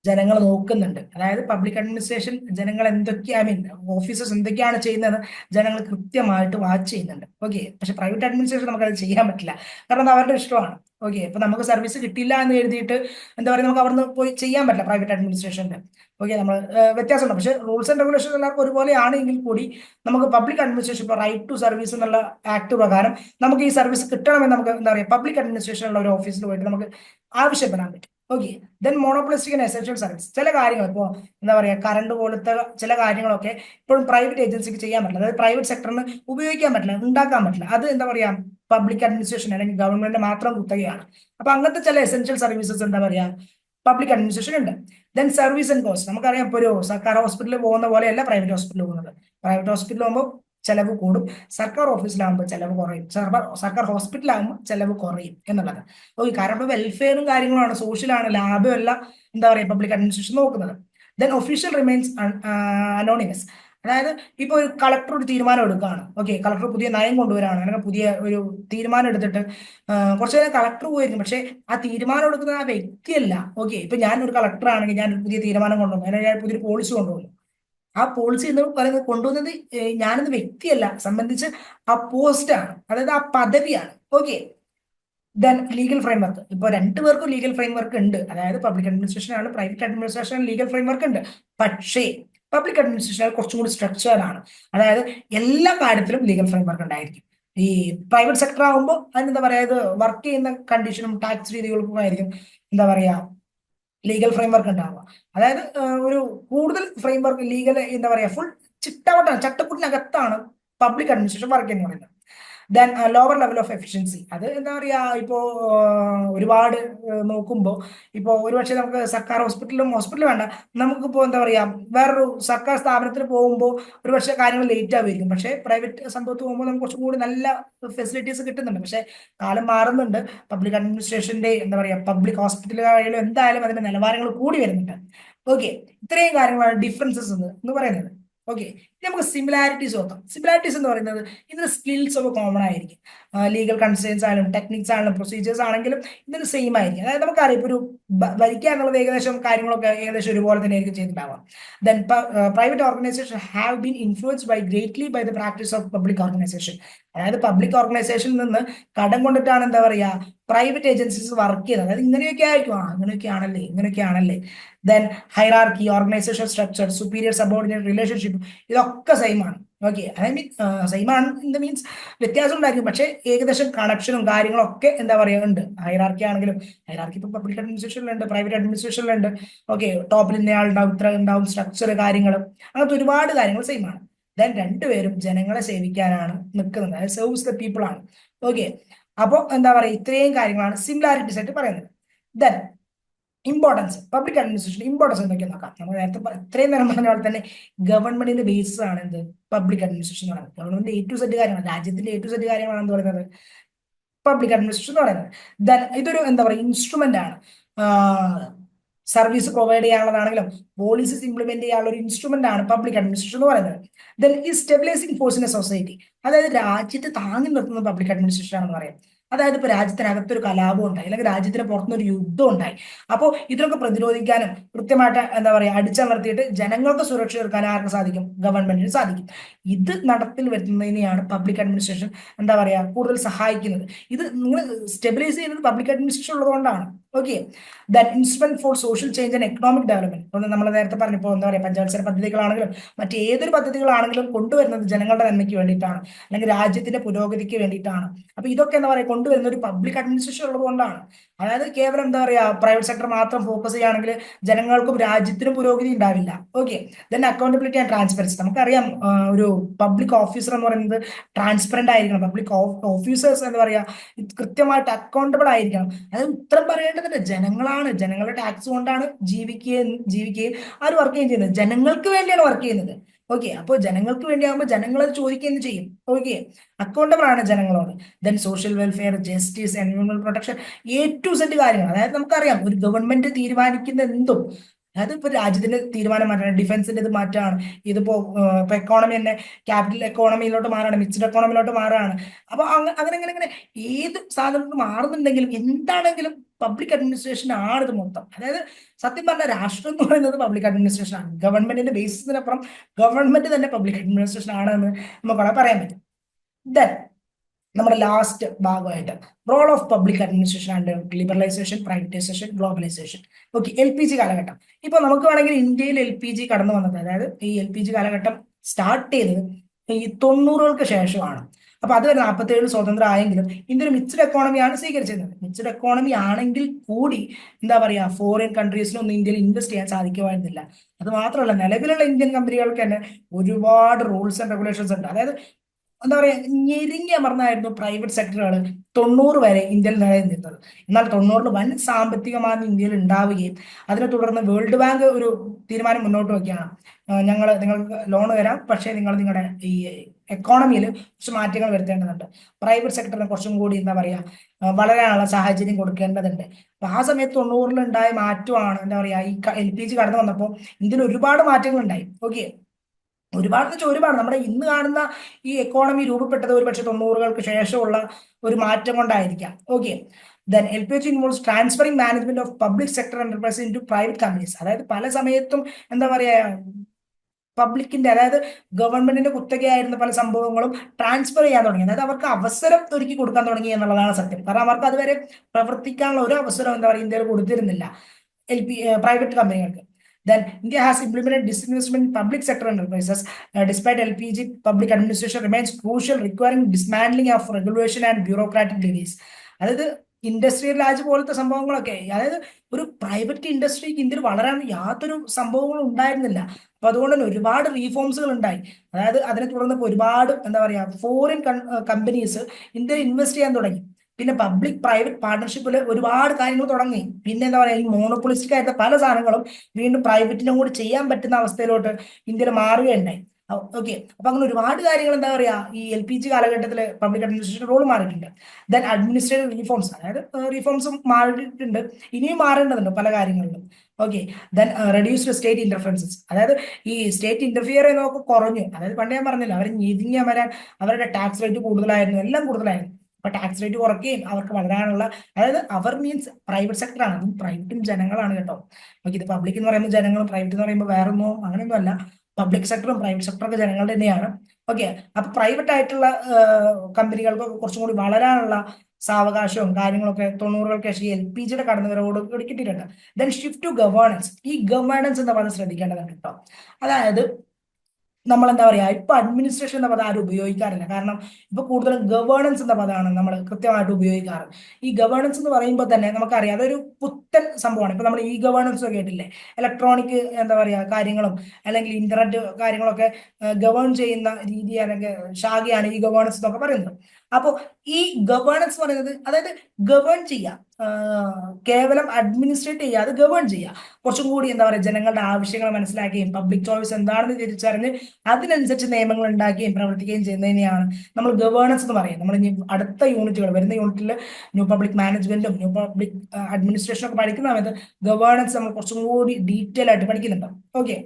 S1: ജനങ്ങൾ നോക്കുന്നുണ്ട്. അതായത് പബ്ലിക് അഡ്മിനിസ്ട്രേഷൻ ജനങ്ങൾ എന്തൊക്കെ മീൻ ഓഫീസേഴ്സ് എന്തൊക്കെയാണ് ചെയ്യുന്നത് ജനങ്ങൾ കൃത്യമായിട്ട് വാച്ച് ചെയ്യുന്നുണ്ട്. ഓക്കെ പക്ഷെ പ്രൈവറ്റ് അഡ്മിനിസ്ട്രേഷൻ നമുക്ക് അത് ചെയ്യാൻ പറ്റില്ല. കാരണം അവരുടെ ഇഷ്ടമാണ്. ഓക്കെ ഇപ്പൊ നമുക്ക് സർവീസ് കിട്ടില്ല എന്ന് എഴുതിയിട്ട് എന്താ പറയുക നമുക്ക് അവിടുന്ന് പോയി ചെയ്യാൻ പറ്റില്ല പ്രൈവറ്റ് അഡ്മിനിസ്ട്രേഷന്റെ ഓക്കെ നമ്മൾ വ്യത്യാസമുണ്ട്. പക്ഷേ റൂൾസ് ആൻഡ് റെഗുലേഷൻ എല്ലാവർക്കും ഒരുപോലെ ആണെങ്കിൽ കൂടി നമുക്ക് പബ്ലിക് അഡ്മിനിസ്ട്രേഷൻ ഇപ്പോൾ റൈറ്റ് ടു സർവീസ് എന്നുള്ള ആക്ട് പ്രകാരം നമുക്ക് ഈ സർവീസ് കിട്ടണമെന്ന് നമുക്ക് എന്താ പറയുക പബ്ലിക് അഡ്മിനിസ്ട്രേഷനുള്ള ഒരു ഓഫീസിൽ പോയിട്ട് നമുക്ക് ആവശ്യപ്പെടാൻ പറ്റും. Okay then monopolistic and essential service ചില കാര്യങ്ങൾ ഇപ്പോൾ എന്താ പറയുക കറണ്ട് പോലത്തെ ചില കാര്യങ്ങളൊക്കെ ഇപ്പോഴും പ്രൈവറ്റ് ഏജൻസിക്ക് ചെയ്യാൻ പറ്റില്ല. അതായത് പ്രൈവറ്റ് സെക്ടറിന് ഉപയോഗിക്കാൻ പറ്റില്ല ഉണ്ടാക്കാൻ പറ്റില്ല. അത് എന്താ പറയുക പബ്ലിക് അഡ്മിനിസ്ട്രേഷൻ അല്ലെങ്കിൽ ഗവൺമെന്റ് മാത്രം കുത്തകയാണ്. അപ്പൊ അങ്ങനത്തെ ചില എസെൻഷ്യൽ സർവീസസ് എന്താ പറയുക പബ്ലിക് അഡ്മിനിസ്ട്രേഷൻ ഉണ്ട്. ദെൻ സർവീസ് ആൻഡ് കോസ്റ്റ് നമുക്കറിയാം ഇപ്പോൾ ഒരു സർക്കാർ ഹോസ്പിറ്റലിൽ പോകുന്ന പോലെയല്ല പ്രൈവറ്റ് ഹോസ്പിറ്റലിൽ പോകുന്നത്. പ്രൈവറ്റ് ഹോസ്പിറ്റലിൽ പോകുമ്പോൾ ചെലവ് കൂടും. സർക്കാർ ഓഫീസിലാകുമ്പോൾ ചെലവ് കുറയും. സർക്കാർ സർക്കാർ ഹോസ്പിറ്റലാകുമ്പോൾ ചെലവ് കുറയും എന്നുള്ളത്. ഓക്കെ കാരണം ഇപ്പോൾ വെൽഫെയറും കാര്യങ്ങളുമാണ്. സോഷ്യലാണ് അല്ല എന്താ പറയുക പബ്ലിക് അഡ്മിനിസ്ട്രേഷൻ നോക്കുന്നത്. ദെൻ ഒഫീഷ്യൽ റിമെയിൻസ് അനോണിമസ് അതായത് ഇപ്പൊ ഒരു കളക്ടർ ഒരു തീരുമാനം എടുക്കുകയാണ്. ഓക്കെ കളക്ടർ പുതിയ നയം കൊണ്ടുവരാണ് അല്ലെങ്കിൽ പുതിയ ഒരു തീരുമാനം എടുത്തിട്ട് കുറച്ച് നേരം കളക്ടർ പോയിരിക്കും പക്ഷെ ആ തീരുമാനം എടുക്കുന്ന ആ വ്യക്തിയല്ല. ഓക്കെ ഇപ്പൊ ഞാൻ ഒരു കളക്ടർ ആണെങ്കിൽ ഞാൻ പുതിയ തീരുമാനം കൊണ്ടുവന്നു. അല്ലെങ്കിൽ ഞാൻ പുതിയൊരു പോളിസി കൊണ്ടുവന്നു. ആ പോളിസി എന്ന് പറയുന്നത് കൊണ്ടുവന്നത് ഞാനെന്ന വ്യക്തിയല്ല. സംബന്ധിച്ച് ആ പോസ്റ്റാണ് അതായത് ആ പദവിയാണ്. ഓക്കെ ദൻ ലീഗൽ ഫ്രെയിംവർക്ക് രണ്ടു പേർക്കും ലീഗൽ ഫ്രെയിംവർക്ക് ഉണ്ട്. അതായത് പബ്ലിക് അഡ്മിനിസ്ട്രേഷൻ ആണ് പ്രൈവറ്റ് അഡ്മിനിസ്ട്രേഷൻ ലീഗൽ ഫ്രെയിംവർക്ക് ഉണ്ട്. പക്ഷേ പബ്ലിക് അഡ്മിനിസ്ട്രേഷൻ കുറച്ചും കൂടി സ്ട്രക്ചേർഡ് അതായത് എല്ലാ കാര്യത്തിലും ലീഗൽ ഫ്രെയിംവർക്ക് ഉണ്ടായിരിക്കും. ഈ പ്രൈവറ്റ് സെക്ടർ ആകുമ്പോൾ അതിനെന്താ പറയുക വർക്ക് ചെയ്യുന്ന കണ്ടീഷനും ടാക്സ് രീതികൾക്കും ആയിരിക്കും. എന്താ പറയുക ലീഗൽ ഫ്രെയിംവർക്ക് ഉണ്ടാവുക. അതായത് ഒരു കൂടുതൽ ഫ്രെയിംവർക്ക് ലീഗൽ എന്താ പറയുക ഫുൾ ചിട്ടവട്ടാണ് ചട്ടക്കൂട്ടിനകത്താണ് പബ്ലിക് അഡ്മിനിസ്ട്രേഷൻ വർക്ക് എന്ന് പറയുന്നത് then lower level of efficiency അത് എന്താ പറയുക ഇപ്പോൾ ഒരുപാട് നോക്കുമ്പോൾ ഇപ്പോൾ ഒരുപക്ഷെ നമുക്ക് സർക്കാർ ഹോസ്പിറ്റലും ഹോസ്പിറ്റൽ വേണ്ട. നമുക്കിപ്പോൾ എന്താ പറയുക വേറൊരു സർക്കാർ സ്ഥാപനത്തിൽ പോകുമ്പോൾ ഒരുപക്ഷെ കാര്യങ്ങൾ ലേറ്റ് ആവുമായിരിക്കും. പക്ഷേ പ്രൈവറ്റ് സംഭവത്ത് പോകുമ്പോൾ നമുക്ക് കുറച്ചും കൂടി നല്ല ഫെസിലിറ്റീസ് കിട്ടുന്നുണ്ട്. പക്ഷേ കാലം മാറുന്നുണ്ട്. പബ്ലിക് അഡ്മിനിസ്ട്രേഷന്റെ എന്താ പറയുക പബ്ലിക് ഹോസ്പിറ്റലുകളിലും എന്തായാലും അതിന്റെ നിലവാരങ്ങൾ കൂടി വരുന്നുണ്ട്. ഓക്കെ ഇത്രയും കാര്യങ്ങളാണ് ഡിഫറൻസസ് എന്ന് പറയുന്നത്. ഓക്കെ നമുക്ക് സിമിലാരിറ്റീസ് നോക്കാം. സിമിലാരിറ്റീസ് എന്ന് പറയുന്നത് ഇതിന് സ്കിൽസ് ഒക്കെ കോമൺ ആയിരിക്കും. ലീഗൽ കൺസേൺസ് ആണെങ്കിലും ടെക്നിക്സ് ആണെങ്കിലും പ്രൊസീജിയേഴ്സ് ആണെങ്കിലും ഇതിന് സെയിം ആയിരിക്കും. അതായത് നമുക്കറിയാം ഇപ്പോൾ ഒരു എന്നുള്ളത് ഏകദേശം കാര്യങ്ങളൊക്കെ ഏകദേശം ഒരുപോലെ തന്നെ ആയിരിക്കും ചെയ്തിട്ടുണ്ടാവാം then private organisation have been influence by greatly by the practice of public organisation അതായത് പബ്ലിക് ഓർഗനൈസേഷനിൽ നിന്ന് കടം കൊണ്ടിട്ടാണ് എന്താ പറയുക പ്രൈവറ്റ് ഏജൻസീസ് വർക്ക് ചെയ്യുന്നത്. അതായത് ഇങ്ങനെയൊക്കെ ആയിരിക്കും. ആ അങ്ങനെയൊക്കെ ആണല്ലേ ഇങ്ങനെയൊക്കെ ആണല്ലേ then hierarchy organisation structure superior subordinate relationship ഇതൊക്കെ സെയിം ആണ്. ഓക്കെ ഐ മീൻ സെയിം ആണ് ഇൻ ദ മീൻസ് വ്യത്യാസം ഉണ്ടായിരിക്കും. പക്ഷേ ഏകദേശം കണക്ഷനും കാര്യങ്ങളൊക്കെ എന്താ പറയുക ഉണ്ട്. ഹൈറാർക്കി ആണെങ്കിലും ഹൈറാർക്കി ഇപ്പൊ പബ്ലിക് അഡ്മിനിസ്ട്രേഷനിലുണ്ട് പ്രൈവറ്റ് അഡ്മിനിസ്ട്രേഷനിലുണ്ട് ഓക്കെ ടോപ്പിൽ ഇന്ന ആളുണ്ടാവും ഇത്ര ഉണ്ടാവും സ്ട്രക്ചർ കാര്യങ്ങൾ. അങ്ങനത്തെ ഒരുപാട് കാര്യങ്ങൾ സെയിം ആണ്. ദെൻ രണ്ടുപേരും ജനങ്ങളെ സേവിക്കാനാണ് നിൽക്കുന്നത്. അതായത് സർവീസ് ദ പീപ്പിൾ ആണ്. ഓക്കെ അപ്പോൾ എന്താ പറയുക? ഇത്രയും കാര്യങ്ങളാണ് സിമിലാരിറ്റീസ് ആയിട്ട് പറയുന്നത്. Then importance public administration importance എന്തൊക്കെ നോക്കാം. നമ്മൾ നേരത്തെ ഇത്രയും നേരം പറഞ്ഞ പോലെ തന്നെ ഗവൺമെന്റിന്റെ ബേസിസ് ആണ് എന്ത്? പബ്ലിക് അഡ്മിനിസ്ട്രേഷൻ എന്ന് പറയുന്നത്. ഗവൺമെന്റ് എ ടു സെറ്റ് കാര്യമാണ് രാജ്യത്തിന്റെ എ ടു സെറ്റ് കാര്യമാണ് എന്ന് പറയുന്നത്? പബ്ലിക് അഡ്മിനിസ്ട്രേഷൻ എന്ന് പറയുന്നത്. ദെൻ ഇതൊരു എന്താ പറയുക? ഇൻസ്ട്രുമെന്റ് ആണ്. സർവീസ് പ്രൊവൈഡ് ചെയ്യാനുള്ളതാണെങ്കിലും പോളിസീസ് ഇംപ്ലിമെന്റ് ചെയ്യാനുള്ള ഒരു ഇൻസ്ട്രുമെന്റ് ആണ് പബ്ലിക് അഡ്മിനിസ്ട്രേഷൻ എന്ന് പറയുന്നത്. ദെൻ ഈ stabilising force in a society അതായത് രാജ്യത്തെ താങ്ങി നിർത്തുന്ന പബ്ലിക് അഡ്മിനിസ്ട്രേഷൻ ആണെന്ന് പറയാം. അതായത് ഇപ്പൊ രാജ്യത്തിനകത്തൊരു കലാപം ഉണ്ടായി അല്ലെങ്കിൽ രാജ്യത്തിന് പുറത്തുനിന്നൊരു യുദ്ധം ഉണ്ടായി. അപ്പോൾ ഇതിനൊക്കെ പ്രതിരോധിക്കാനും കൃത്യമായിട്ട് എന്താ പറയുക അടിച്ചമർത്തിയിട്ട് ജനങ്ങൾക്ക് സുരക്ഷ ഒരുക്കാൻ ആർക്ക് സാധിക്കും? ഗവൺമെന്റിന് സാധിക്കും. ഇത് നടപ്പിൽ വരുത്തുന്നതിനെയാണ് പബ്ലിക് അഡ്മിനിസ്ട്രേഷൻ എന്താ പറയുക കൂടുതൽ സഹായിക്കുന്നത്. ഇത് നിങ്ങൾ സ്റ്റെബിലൈസ് ചെയ്യുന്നത് പബ്ലിക് അഡ്മിനിസ്ട്രേഷൻ ഉള്ളതുകൊണ്ടാണ്. Okay that instrument for social change and economic development ഒന്ന് നമ്മൾ നേരത്തെ പറഞ്ഞപ്പോൾ എന്താ പറയുക പഞ്ചവത്സര പദ്ധതികളാണെങ്കിലും മറ്റേതൊരു പദ്ധതികളാണെങ്കിലും കൊണ്ടുവരുന്നത് ജനങ്ങളുടെ നന്മയ്ക്ക് വേണ്ടിയിട്ടാണ്. അല്ലെങ്കിൽ രാജ്യത്തിന്റെ പുരോഗതിക്ക് വേണ്ടിയിട്ടാണ്. അപ്പൊ ഇതൊക്കെ എന്താ പറയുക കൊണ്ടുവരുന്ന ഒരു പബ്ലിക് അഡ്മിനിസ്ട്രേഷൻ ഉള്ളതുകൊണ്ടാണ് അതായത് കേവലം എന്താ പറയുക പ്രൈവറ്റ് സെക്ടർ മാത്രം ഫോക്കസ് ചെയ്യുകയാണെങ്കിൽ ജനങ്ങൾക്കും രാജ്യത്തിനും പുരോഗതി ഉണ്ടാവില്ല. Okay then accountability and transparency നമുക്കറിയാം ഒരു പബ്ലിക് ഓഫീസർ എന്ന് പറയുന്നത് ട്രാൻസ്പെറന്റ് ആയിരിക്കണം. പബ്ലിക് ഓഫീസേഴ്സ് എന്താ പറയുക കൃത്യമായിട്ട് അക്കൗണ്ടബിൾ ആയിരിക്കണം. അതായത് ഉത്തരം പറയേണ്ടതിന്റെ ജനങ്ങളാണ്. ജനങ്ങളുടെ ടാക്സ് കൊണ്ടാണ് ജീവിക്കുകയും ജീവിക്കുകയും ആര് വർക്ക് ചെയ്യുകയും ചെയ്യുന്നത്? ജനങ്ങൾക്ക് വേണ്ടിയാണ് വർക്ക് ചെയ്യുന്നത്. ഓക്കെ അപ്പോൾ ജനങ്ങൾക്ക് വേണ്ടിയാകുമ്പോൾ ജനങ്ങൾ അത് ചോദിക്കുകയും ചെയ്യും. ഓക്കെ അക്കൗണ്ടബിൾ ആണ് ജനങ്ങളോട്. Then social welfare justice environment protection a to set കാര്യങ്ങൾ. അതായത് നമുക്കറിയാം ഒരു ഗവൺമെന്റ് തീരുമാനിക്കുന്ന എന്തും അതായത് ഇപ്പൊ രാജ്യത്തിന്റെ തീരുമാനം മാറ്റാണ് ഡിഫൻസിന്റെ ഇത് മാറ്റാണ്. ഇതിപ്പോ ഇപ്പൊ എക്കോണമി തന്നെ ക്യാപിറ്റൽ എക്കോണമിയിലോട്ട് മാറാണ് മിക്സ്ഡ് എക്കോണമിയിലോട്ട് മാറാണ്. അപ്പൊ അങ്ങനെ അങ്ങനെ അങ്ങനെ ഏത് സാധനത്തിൽ മാറുന്നുണ്ടെങ്കിലും എന്താണെങ്കിലും പബ്ലിക് അഡ്മിനിസ്ട്രേഷൻ ആണ് ഇത് മൊത്തം. അതായത് സത്യം പറഞ്ഞ രാഷ്ട്രം എന്ന് പറയുന്നത് പബ്ലിക് അഡ്മിനിസ്ട്രേഷൻ ആണ്. ഗവൺമെന്റിന്റെ ബേസിസിനപ്പുറം ഗവൺമെന്റ് തന്നെ പബ്ലിക് അഡ്മിനിസ്ട്രേഷൻ ആണ് എന്ന് നമുക്ക് പറയാൻ പറ്റും. ദെൻ നമ്മുടെ ലാസ്റ്റ് ഭാഗമായിട്ട്. Role of public administration and liberalisation privatisation globalisation okay L P G കാലഘട്ടം. ഇപ്പൊ നമുക്ക് വേണമെങ്കിൽ ഇന്ത്യയിൽ എൽ പി ജി കടന്നു വന്നത് അതായത് ഈ എൽ പി ജി കാലഘട്ടം സ്റ്റാർട്ട് ചെയ്തത് ഈ തൊണ്ണൂറുകൾക്ക് ശേഷമാണ്. അപ്പൊ അത് വരെ നാൽപ്പത്തേഴ് സ്വതന്ത്രം ആയെങ്കിലും ഇന്ത്യ ഒരു മിക്സഡ് എക്കോണമിയാണ് സ്വീകരിച്ചിരുന്നത്. മിക്സഡ് എക്കോണമി ആണെങ്കിൽ കൂടി എന്താ പറയാ ഫോറിൻ കൺട്രീസിനൊന്നും ഇന്ത്യയിൽ ഇൻവെസ്റ്റ് ചെയ്യാൻ സാധിക്കുമായിരുന്നില്ല. അത് മാത്രമല്ല നിലവിലുള്ള ഇന്ത്യൻ കമ്പനികൾക്ക് തന്നെ ഒരുപാട് റൂൾസ് ആൻഡ് റെഗുലേഷൻസ് ഉണ്ട്. അതായത് എന്താ പറയാ ഞെരുങ്ങി അമർന്നായിരുന്നു പ്രൈവറ്റ് സെക്ടറുകൾ തൊണ്ണൂറ് വരെ ഇന്ത്യയിൽ നിലനിന്നിരുന്നത്. എന്നാൽ തൊണ്ണൂറിൽ വൻ സാമ്പത്തികമാണ് ഇന്ത്യയിൽ ഉണ്ടാവുകയും അതിനെ തുടർന്ന് വേൾഡ് ബാങ്ക് ഒരു തീരുമാനം മുന്നോട്ട് വയ്ക്കുകയാണ് ഞങ്ങൾ നിങ്ങൾക്ക് ലോൺ തരാം പക്ഷേ നിങ്ങൾ നിങ്ങളുടെ ഈ എക്കോണമിയിൽ കുറച്ച് മാറ്റങ്ങൾ വരുത്തേണ്ടതുണ്ട്. പ്രൈവറ്റ് സെക്ടറിന് കുറച്ചും കൂടി എന്താ പറയുക വളരാനുള്ള സാഹചര്യം കൊടുക്കേണ്ടതുണ്ട്. അപ്പൊ ആ സമയത്ത് തൊണ്ണൂറിൽ ഉണ്ടായ മാറ്റമാണ് എന്താ പറയുക ഈ എൽ പി ജി കടന്നു വന്നപ്പോൾ ഇന്ത്യയിൽ ഒരുപാട് മാറ്റങ്ങൾ ഉണ്ടായി. ഓക്കെ ഒരുപാട് വെച്ചാൽ ഒരുപാട്. നമ്മുടെ ഇന്ന് കാണുന്ന ഈ എക്കോണമി രൂപപ്പെട്ടത് ഒരു പക്ഷേ തൊണ്ണൂറുകൾക്ക് ശേഷമുള്ള ഒരു മാറ്റം കൊണ്ടായിരിക്കാം. Okay then L P H involves transferring management of public sector enterprise in to private companies അതായത് പല സമയത്തും എന്താ പറയാ പബ്ലിക്കിന്റെ അതായത് ഗവൺമെന്റിന്റെ കുത്തകയായിരുന്ന പല സംഭവങ്ങളും ട്രാൻസ്ഫർ ചെയ്യാൻ തുടങ്ങി. അതായത് അവർക്ക് അവസരം ഒരുക്കി കൊടുക്കാൻ തുടങ്ങി എന്നുള്ളതാണ് സത്യം. കാരണം അവർക്ക് അതുവരെ പ്രവർത്തിക്കാനുള്ള ഒരു അവസരം എന്താ പറയുക ഇന്ത്യയിൽ കൊടുത്തിരുന്നില്ല. എൽ പി പ്രൈവറ്റ് കമ്പനികൾക്ക് Then India has implemented disinvestment in public sector enterprises. Uh, despite LPG, public administration remains crucial, requiring dismantling of regulation and bureaucratic levies. അതായത് ഇൻഡസ്ട്രിയൽ രാജ് പോലത്തെ സംഭവങ്ങളൊക്കെ അതായത് ഒരു പ്രൈവറ്റ് ഇൻഡസ്ട്രിക്ക് ഇന്ത്യയിൽ വളരാൻ യാതൊരു സംഭവങ്ങളും ഉണ്ടായിരുന്നില്ല അപ്പൊ അതുകൊണ്ട് തന്നെ ഒരുപാട് റീഫോംസുകൾ ഉണ്ടായി അതായത് അതിനെ തുടർന്ന് ഒരുപാട് എന്താ പറയാ ഫോറിൻ കമ്പനീസ് ഇന്ത്യയിൽ ഇൻവെസ്റ്റ് ചെയ്യാൻ തുടങ്ങി പിന്നെ പബ്ലിക് പ്രൈവറ്റ് പാർട്ണർഷിപ്പിൽ ഒരുപാട് കാര്യങ്ങൾ തുടങ്ങി. പിന്നെ എന്താ പറയുക ഈ മോണോപ്പൊളിസ്റ്റിക് ആയിട്ട് പല സാധനങ്ങളും വീണ്ടും പ്രൈവറ്റിനും കൂടി ചെയ്യാൻ പറ്റുന്ന അവസ്ഥയിലോട്ട് ഇന്ത്യയിൽ മാറുകയുണ്ടായി. ഓക്കെ അപ്പൊ അങ്ങനെ ഒരുപാട് കാര്യങ്ങൾ എന്താ പറയാ ഈ എൽ പി ജി കാലഘട്ടത്തിൽ പബ്ലിക് അഡ്മിനിസ്ട്രേഷൻ റോൾ മാറിയിട്ടുണ്ട്. ദെൻ അഡ്മിനിസ്ട്രേറ്റീവ് റീഫോംസ് അതായത് റീഫോംസും മാറിയിട്ടുണ്ട്. ഇനിയും മാറേണ്ടതുണ്ട് പല കാര്യങ്ങളിലും. Okay then reduced state interferences അതായത് ഈ സ്റ്റേറ്റ് ഇന്റർഫിയർ ചെയ്യുന്നതൊക്കെ കുറഞ്ഞു. അതായത് പണ്ട് ഞാൻ പറഞ്ഞില്ല അവർ ഞെതിഞ്ഞ വരാൻ അവരുടെ ടാക്സ് റേറ്റ് കൂടുതലായിരുന്നു എല്ലാം കൂടുതലായിരുന്നു. അപ്പൊ ടാക്സ് റേറ്റ് കുറയ്ക്കുകയും അവർക്ക് വളരാനുള്ള അതായത് അവർ മീൻസ് പ്രൈവറ്റ് സെക്ടറാണ് അതും പ്രൈവറ്റും ജനങ്ങളാണ് കേട്ടോ. നമുക്ക് ഇത് പബ്ലിക് എന്ന് പറയുമ്പോൾ ജനങ്ങളും പ്രൈവറ്റ് എന്ന് പറയുമ്പോൾ വേറൊന്നും അങ്ങനെയൊന്നും പബ്ലിക് സെക്ടറും പ്രൈവറ്റ് സെക്ടറും ഒക്കെ ജനങ്ങളുടെ തന്നെയാണ്. ഓക്കെ അപ്പൊ പ്രൈവറ്റ് ആയിട്ടുള്ള കമ്പനികൾക്ക് കുറച്ചും കൂടി വളരാനുള്ള സാവകാശവും കാര്യങ്ങളൊക്കെ തൊണ്ണൂറുകൾക്ക് ശേഷം എൽ പി ജിയുടെ കടന്നുവരവോട് കിട്ടിയിട്ടുണ്ട്. ദെൻ ഷിഫ്റ്റ് ടു ഗവേണൻസ് ഈ ഗവേണൻസ് എന്ന പദം ശ്രദ്ധിക്കേണ്ടതാണ് കേട്ടോ. അതായത് നമ്മൾ എന്താ പറയാ ഇപ്പൊ അഡ്മിനിസ്ട്രേഷൻ എന്ന പദം ആരും ഉപയോഗിക്കാറില്ല. കാരണം ഇപ്പൊ കൂടുതലും ഗവേണൻസ് എന്ന പദമാണ് നമ്മൾ കൃത്യമായിട്ട് ഉപയോഗിക്കാറ്. ഈ ഗവേണൻസ് എന്ന് പറയുമ്പോൾ തന്നെ നമുക്കറിയാം അതൊരു പുത്തൻ സംഭവമാണ്. ഇപ്പൊ നമ്മൾ ഈ ഗവേണൻസ് കേട്ടില്ലേ? ഇലക്ട്രോണിക് എന്താ പറയാ കാര്യങ്ങളും അല്ലെങ്കിൽ ഇന്റർനെറ്റ് കാര്യങ്ങളൊക്കെ ഗവേൺ ചെയ്യുന്ന രീതി അല്ലെങ്കിൽ ശാഖയാണ് ഈ ഗവേണൻസ് എന്നൊക്കെ പറയുന്നത്. അപ്പോൾ ഈ ഗവേണൻസ് പറയുന്നത് അതായത് ഗവേൺ ചെയ്യാം. കേവലം അഡ്മിനിസ്ട്രേറ്റ് ചെയ്യാതെ ഗവേൺ ചെയ്യുക. കുറച്ചും കൂടി എന്താ പറയുക ജനങ്ങളുടെ ആവശ്യങ്ങൾ മനസ്സിലാക്കുകയും പബ്ലിക് ചോയ്സ് എന്താണെന്ന് തിരിച്ചറിഞ്ഞ് അതിനനുസരിച്ച് നിയമങ്ങൾ ഉണ്ടാക്കുകയും പ്രവർത്തിക്കുകയും ചെയ്യുന്നതിനെയാണ് നമ്മൾ ഗവേണൻസ് എന്ന് പറയുന്നത്. നമ്മൾ ഇനി അടുത്ത യൂണിറ്റുകൾ വരുന്ന യൂണിറ്റിൽ ന്യൂ പബ്ലിക് മാനേജ്മെന്റും ന്യൂ പബ്ലിക് അഡ്മിനിസ്ട്രേഷനും ഒക്കെ പഠിക്കുന്ന സമയത്ത് ഗവേണൻസ് നമ്മൾ കുറച്ചും കൂടി ഡീറ്റെയിൽ ആയിട്ട് പഠിക്കുന്നുണ്ട്. Okay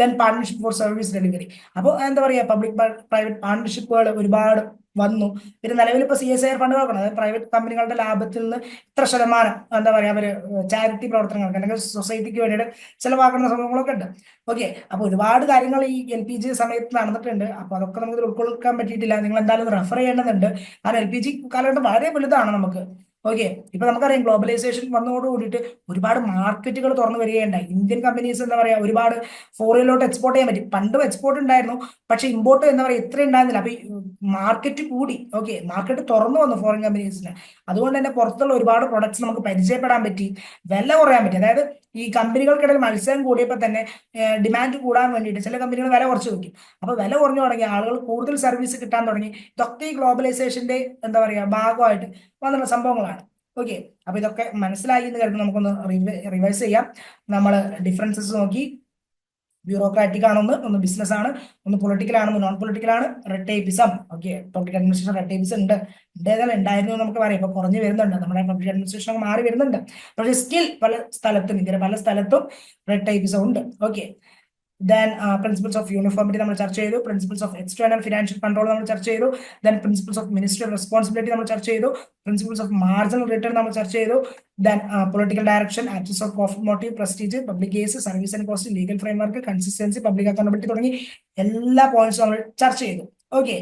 S1: then partnership for service delivery അപ്പോൾ എന്താ പറയുക പബ്ലിക് പ്രൈവറ്റ് പാർട്ണർഷിപ്പുകൾ ഒരുപാട് വന്നു. പിന്നെ നിലവിൽ ഇപ്പൊ C S I R fund കൊടുക്കണം അതായത് പ്രൈവറ്റ് കമ്പനികളുടെ ലാഭത്തിൽ നിന്ന് ഇത്ര ശതമാനം എന്താ പറയാ അവർ ചാരിറ്റി പ്രവർത്തനങ്ങൾക്ക് അല്ലെങ്കിൽ സൊസൈറ്റിക്ക് വേണ്ടിയിട്ട് ചിലവാക്കുന്ന സംഭവങ്ങളൊക്കെ ഉണ്ട്. ഓക്കെ അപ്പൊ ഒരുപാട് കാര്യങ്ങൾ ഈ എൽ പി ജി സമയത്ത് നടന്നിട്ടുണ്ട്. അപ്പൊ അതൊക്കെ നമുക്ക് ഉൾക്കൊള്ളിക്കാൻ പറ്റിയിട്ടില്ല. നിങ്ങൾ എന്തായാലും റെഫർ ചെയ്യേണ്ടതുണ്ട്. കാരണം എൽ പി ജി കാലഘട്ടം വളരെ വലുതാണ് നമുക്ക്. ഓക്കെ ഇപ്പൊ നമുക്കറിയാം ഗ്ലോബലൈസേഷൻ വന്നതോട് കൂടിയിട്ട് ഒരുപാട് മാർക്കറ്റുകൾ തുറന്നു വരികയുണ്ടായി. ഇന്ത്യൻ കമ്പനീസ് എന്താ പറയാ ഒരുപാട് ഫോറിനിലോട്ട് എക്സ്പോർട്ട് ചെയ്യാൻ പറ്റി. പണ്ടും എക്സ്പോർട്ട് ഉണ്ടായിരുന്നു. പക്ഷെ ഇമ്പോർട്ട് എന്താ പറയുക ഇത്ര ഉണ്ടായിരുന്നില്ല. അപ്പൊ മാർക്കറ്റ് കൂടി. ഓക്കെ മാർക്കറ്റ് തുറന്നു വന്നു ഫോറിൻ കമ്പനീസിന് അതുകൊണ്ട് തന്നെ പുറത്തുള്ള ഒരുപാട് പ്രൊഡക്ട്സ് നമുക്ക് പരിചയപ്പെടാൻ പറ്റി വില കുറയാൻ പറ്റി. അതായത് ഈ കമ്പനികൾക്കിടയിൽ മത്സരം കൂടിയപ്പോൾ തന്നെ ഡിമാൻഡ് കൂടാൻ വേണ്ടിയിട്ട് ചില കമ്പനികൾ വില കുറച്ച് വയ്ക്കും അപ്പൊ വില കുറഞ്ഞു തുടങ്ങി ആളുകൾ കൂടുതൽ സർവീസ് കിട്ടാൻ തുടങ്ങി. ഇതൊക്കെ ഈ ഗ്ലോബലൈസേഷന്റെ എന്താ പറയുക ഭാഗമായിട്ട് വന്നുള്ള സംഭവങ്ങളാണ്. ഓക്കെ അപ്പൊ ഇതൊക്കെ മനസ്സിലായി എന്ന് കരുതുന്നു. നമുക്കൊന്ന് റിവൈസ് ചെയ്യാം. നമ്മൾ ഡിഫറൻസസ് നോക്കി. ബ്യൂറോക്രാറ്റിക് ആണെന്ന് ഒന്ന് ബിസിനസ് ആണ് ഒന്ന് പൊളിറ്റിക്കൽ ആണ് നോൺ പൊളിറ്റിക്കൽ ആണ്. Red tapism okay public administration red tapism ഉണ്ട്. ഏതായാലും ഉണ്ടായിരുന്നു നമുക്ക് പറയാം. ഇപ്പൊ കുറഞ്ഞു വരുന്നുണ്ട്. നമ്മുടെ പബ്ലിക് അഡ്മിനിസ്ട്രേഷൻ മാറി വരുന്നുണ്ട്. പക്ഷേ സ്റ്റിൽ പല സ്ഥലത്തും ഇങ്ങനെ പല സ്ഥലത്തും റെഡ് ടൈപ്പിസം ഉണ്ട്. Okay then principles of uniformity നമ്മൾ ചർച്ച ചെയ്തു. Principles of external financial control നമ്മൾ ചർച്ച ചെയ്തു. Then principles of ministry responsibility നമ്മൾ ചർച്ച ചെയ്തു. പ്രിൻസിപ്പിൾസ് ഓഫ് മാർജിനൽ റിട്ടേൺ നമ്മൾ ചർച്ച ചെയ്തു. Then political direction access of profit motive prestige public case service and cost legal framework consistency public accountability തുടങ്ങി എല്ലാ പോയിന്റ്സും നമ്മൾ ചർച്ച ചെയ്തു. ഓക്കെ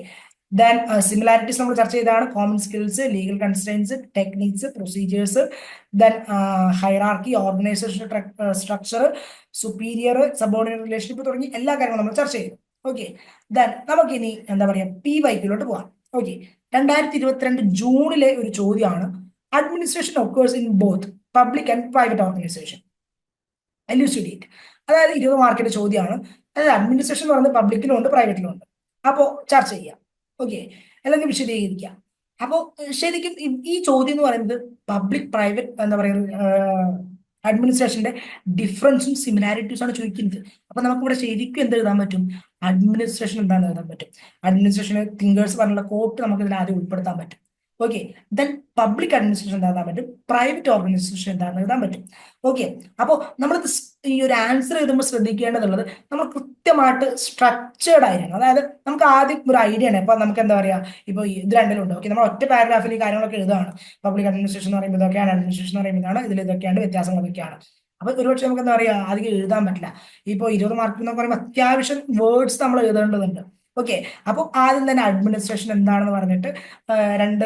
S1: ദെൻ സിമിലാരിറ്റീസ് നമ്മൾ ചർച്ച ചെയ്തതാണ് common skills legal constraints techniques procedures then hierarchy organisation structure superior subordinate relationship തുടങ്ങി എല്ലാ കാര്യങ്ങളും നമ്മൾ ചർച്ച ചെയ്തു. ഓക്കെ ദെൻ നമുക്കിനി എന്താ പറയുക പി വൈക്കിലോട്ട് പോകാം. ഓക്കെ രണ്ടായിരത്തി ഇരുപത്തിരണ്ട് ജൂണിലെ ഒരു ചോദ്യമാണ്. Administration occurs in both public and private organisation elucidate അതായത് ഇരുപത് മാർക്കിന്റെ ചോദ്യമാണ്. അതായത് അഡ്മിനിസ്ട്രേഷൻ എന്ന് പറയുന്നത് പബ്ലിക്കിലും ഉണ്ട് പ്രൈവറ്റിലും ഉണ്ട്. അപ്പോൾ ചർച്ച ചെയ്യാം. ഓക്കെ അല്ലെങ്കിൽ വിശദീകരിക്കാം. അപ്പോൾ ശരിക്കും ഈ ചോദ്യം എന്ന് പറയുന്നത് പബ്ലിക് പ്രൈവറ്റ് എന്താ പറയുക അഡ്മിനിസ്ട്രേഷന്റെ ഡിഫറൻസും സിമിലാരിറ്റീസും ആണ് ചോദിക്കുന്നത്. അപ്പൊ നമുക്ക് ഇവിടെ ശരിക്കും എന്ത് എഴുതാൻ പറ്റും? അഡ്മിനിസ്ട്രേഷൻ എന്താണെന്ന് എഴുതാൻ പറ്റും? അഡ്മിനിസ്ട്രേഷൻ തിങ്കേഴ്സ് പറഞ്ഞുള്ള കോട്ട് നമുക്ക് ഇതിൽ ആദ്യം ഉൾപ്പെടുത്താൻ പറ്റും. ഓക്കെ ദെൻ പബ്ലിക് അഡ്മിനിസ്ട്രേഷൻ എന്താ പറ്റും? പ്രൈവറ്റ് ഓർഗനൈസേഷൻ എന്താണെന്ന് എഴുതാൻ പറ്റും? ഓക്കെ അപ്പോൾ നമ്മൾ ഈ ഒരു ആൻസർ എഴുതുമ്പോൾ ശ്രദ്ധിക്കേണ്ടതുള്ളത് നമ്മൾ കൃത്യമായിട്ട് സ്ട്രക്ചേർഡ് ആയിരിക്കണം. അതായത് നമുക്ക് ആദ്യം ഒരു ഐഡിയ ആണ്. ഇപ്പൊ നമുക്ക് എന്താ പറയാ? ഇപ്പൊ ഇത് രണ്ടിലും ഉണ്ട്. ഓക്കെ നമ്മൾ ഒറ്റ പാരഗ്രാഫിൽ ഈ കാര്യങ്ങളൊക്കെ എഴുതുകയാണ്. പബ്ലിക് അഡ്മിനിസ്ട്രേഷൻ എന്ന് പറയുമ്പോൾ ഇതൊക്കെയാണ് അഡ്മിനിസ്ട്രേഷൻ എന്ന് പറയുമ്പോൾ ഇതാണ്. ഇതിൽ ഇതൊക്കെയാണ് വ്യത്യാസങ്ങൾ ഇതൊക്കെയാണ് അപ്പൊ ഒരുപക്ഷെ നമുക്ക് എന്താ പറയാ? അധികം എഴുതാൻ പറ്റില്ല. ഇപ്പൊ ഇരുപത് മാർക്ക് എന്ന് പറയുമ്പോൾ അത്യാവശ്യം വേർഡ്സ് നമ്മൾ എഴുതേണ്ടതുണ്ട്. ഓക്കെ അപ്പോൾ ആദ്യം തന്നെ അഡ്മിനിസ്ട്രേഷൻ എന്താണെന്ന് പറഞ്ഞിട്ട് രണ്ട്